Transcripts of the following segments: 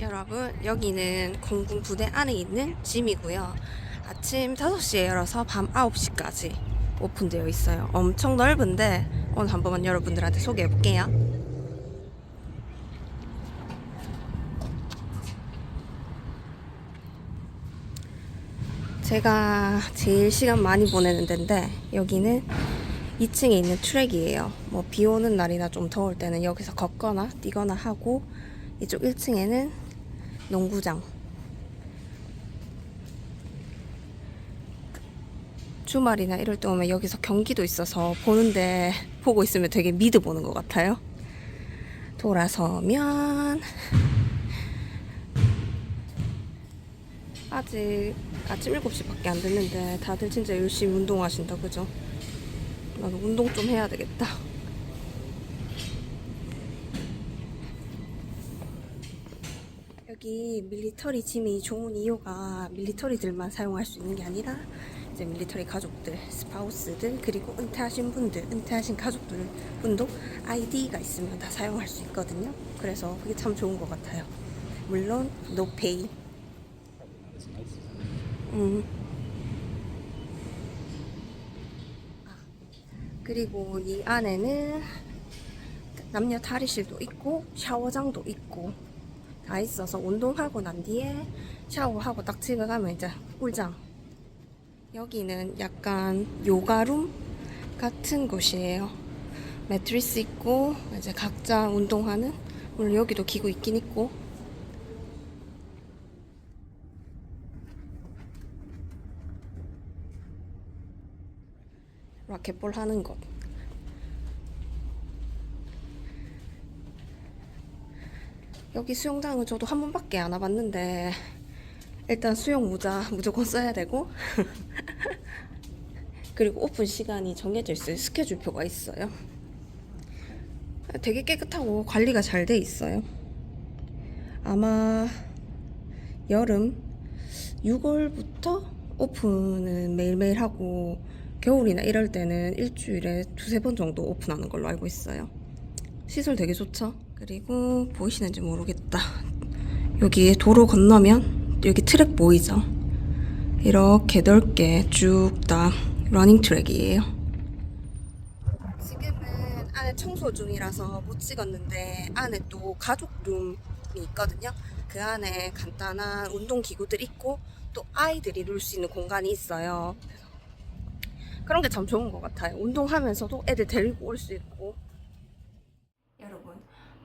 여러분 여기는 공군 부대 안에 있는 짐이고요. 아침 5시에 열어서 밤 9시까지 오픈되어 있어요. 엄청 넓은데 오늘 한번 여러분들한테 소개해 볼게요. 제가 제일 시간 많이 보내는 데인데 여기는 2층에 있는 트랙이에요. 뭐 비 오는 날이나 좀 더울 때는 여기서 걷거나 뛰거나 하고 이쪽 1층에는 농구장. 주말이나 이럴 때 오면 여기서 경기도 있어서 보는데 보고 있으면 되게 미드 보는 것 같아요. 돌아서면 아직 아침 7시밖에 안 됐는데 다들 진짜 열심히 운동하신다 그죠? 나도 운동 좀 해야 되겠다. 여기 밀리터리 짐이 좋은 이유가 밀리터리들만 사용할 수 있는 게 아니라 이제 밀리터리 가족들, 스파우스들 그리고 은퇴하신 분들, 은퇴하신 가족들 분도 아이디가 있으면 다 사용할 수 있거든요. 그래서 그게 참 좋은 것 같아요. 물론 노페이. 음. 아, 그리고 이 안에는 남녀 탈의실도 있고 샤워장도 있고 다 있어서 운동하고 난 뒤에 샤워하고 딱 집에 가면 이제 꿀장. 여기는 약간 요가룸 같은 곳이에요. 매트리스 있고 이제 각자 운동하는 물론 여기도 기구 있긴 있고 라켓볼 하는 곳. 여기 수영장은 저도 한 번밖에 안 와봤는데 일단 수영 모자 무조건 써야 되고 그리고 오픈 시간이 정해져 있어요. 스케줄표가 있어요. 되게 깨끗하고 관리가 잘 돼 있어요. 아마 여름 6월부터 오픈은 매일매일 하고 겨울이나 이럴 때는 일주일에 두세 번 정도 오픈하는 걸로 알고 있어요. 시설 되게 좋죠? 그리고 보이시는지 모르겠다. 여기 도로 건너면 여기 트랙 보이죠? 이렇게 넓게 쭉 다 러닝 트랙이에요. 지금은 안에 청소 중이라서 못 찍었는데 안에 또 가족 룸이 있거든요. 그 안에 간단한 운동 기구들 있고 또 아이들이 놀 수 있는 공간이 있어요. 그런 게 참 좋은 것 같아요. 운동하면서도 애들 데리고 올 수 있고. 여러분,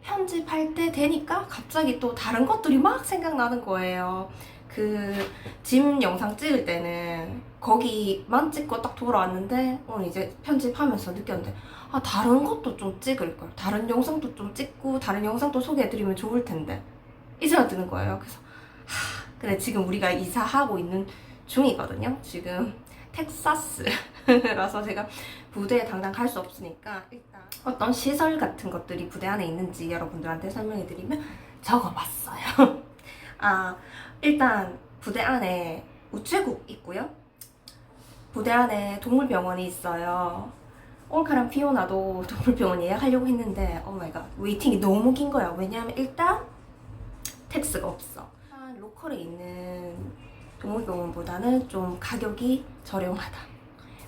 편집할 때 되니까 갑자기 또 다른 것들이 막 생각나는 거예요. 그, 짐 영상 찍을 때는 거기만 찍고 딱 돌아왔는데, 오늘 이제 편집하면서 느꼈는데, 아, 다른 것도 좀 찍을 걸. 다른 영상도 좀 찍고, 다른 영상도 소개해드리면 좋을 텐데. 이 생각 드는 거예요. 그래서, 하, 근데 지금 우리가 이사하고 있는 중이거든요. 지금 텍사스라서 제가 부대에 당장 갈 수 없으니까 일단 어떤 시설 같은 것들이 부대 안에 있는지 여러분들한테 설명해 드리면 적어봤어요. 아 일단 부대 안에 우체국 있고요. 부대 안에 동물병원이 있어요. 올카랑 피오나도 동물병원 예약하려고 했는데 오마이갓 웨이팅이 너무 긴 거야. 왜냐하면 일단 텍스가 없어. 로컬에 있는 동물병원보다는 좀 가격이 저렴하다.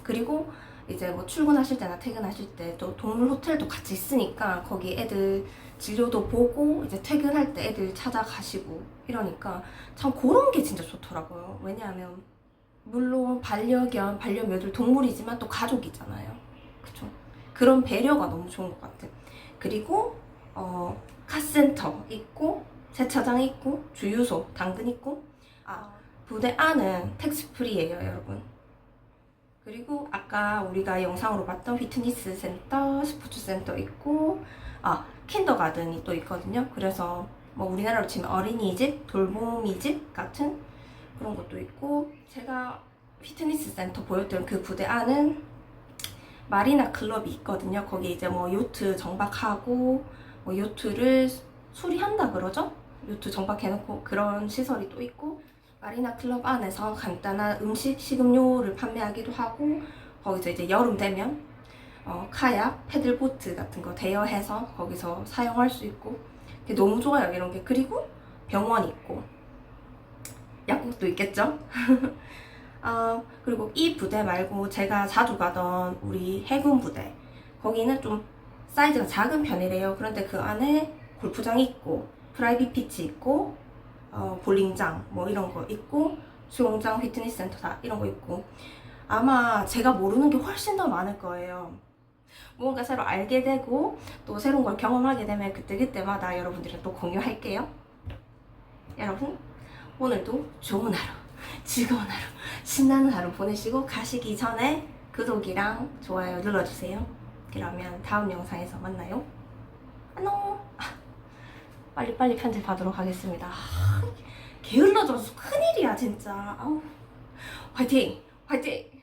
그리고 이제 뭐 출근하실 때나 퇴근하실 때 또 동물 호텔도 같이 있으니까 거기 애들 진료도 보고 이제 퇴근할 때 애들 찾아가시고 이러니까 참 그런 게 진짜 좋더라고요. 왜냐하면 물론 반려견, 반려묘들 동물이지만 또 가족이잖아요. 그쵸? 그런 배려가 너무 좋은 것 같아요. 그리고 어, 카센터 있고 세차장 있고 주유소 당근 있고 아 부대 안은 텍스 프리예요, 여러분. 그리고 아까 우리가 영상으로 봤던 피트니스 센터, 스포츠 센터 있고 아 킨더가든이 또 있거든요. 그래서 뭐 우리나라로 치면 어린이집, 돌보미집 같은 그런 것도 있고 제가 피트니스 센터 보였던 그 부대 안은 마리나 클럽이 있거든요. 거기 이제 뭐 요트 정박하고 뭐 요트를 수리한다 그러죠? 요트 정박해놓고 그런 시설이 또 있고 마리나 클럽 안에서 간단한 음식, 식음료를 판매하기도 하고 거기서 이제 여름 되면 어, 카약, 패들보트 같은 거 대여해서 거기서 사용할 수 있고 너무 좋아요 이런 게 그리고 병원이 있고 약국도 있겠죠? 어, 그리고 이 부대 말고 제가 자주 가던 우리 해군 부대 거기는 좀 사이즈가 작은 편이래요. 그런데 그 안에 골프장이 있고 프라이빗 피치 있고 어, 볼링장 뭐 이런 거 있고 수영장, 피트니스 센터 다 이런 거 있고 아마 제가 모르는 게 훨씬 더 많을 거예요. 뭔가 새로 알게 되고 또 새로운 걸 경험하게 되면 그때그때마다 여러분들이랑 또 공유할게요. 여러분 오늘도 좋은 하루, 즐거운 하루, 신나는 하루 보내시고 가시기 전에 구독이랑 좋아요 눌러주세요. 그러면 다음 영상에서 만나요. 안녕. 아, 빨리빨리 편집하도록 하겠습니다. 아, 게을러져서 큰일이야 진짜. 아우. 화이팅! 화이팅!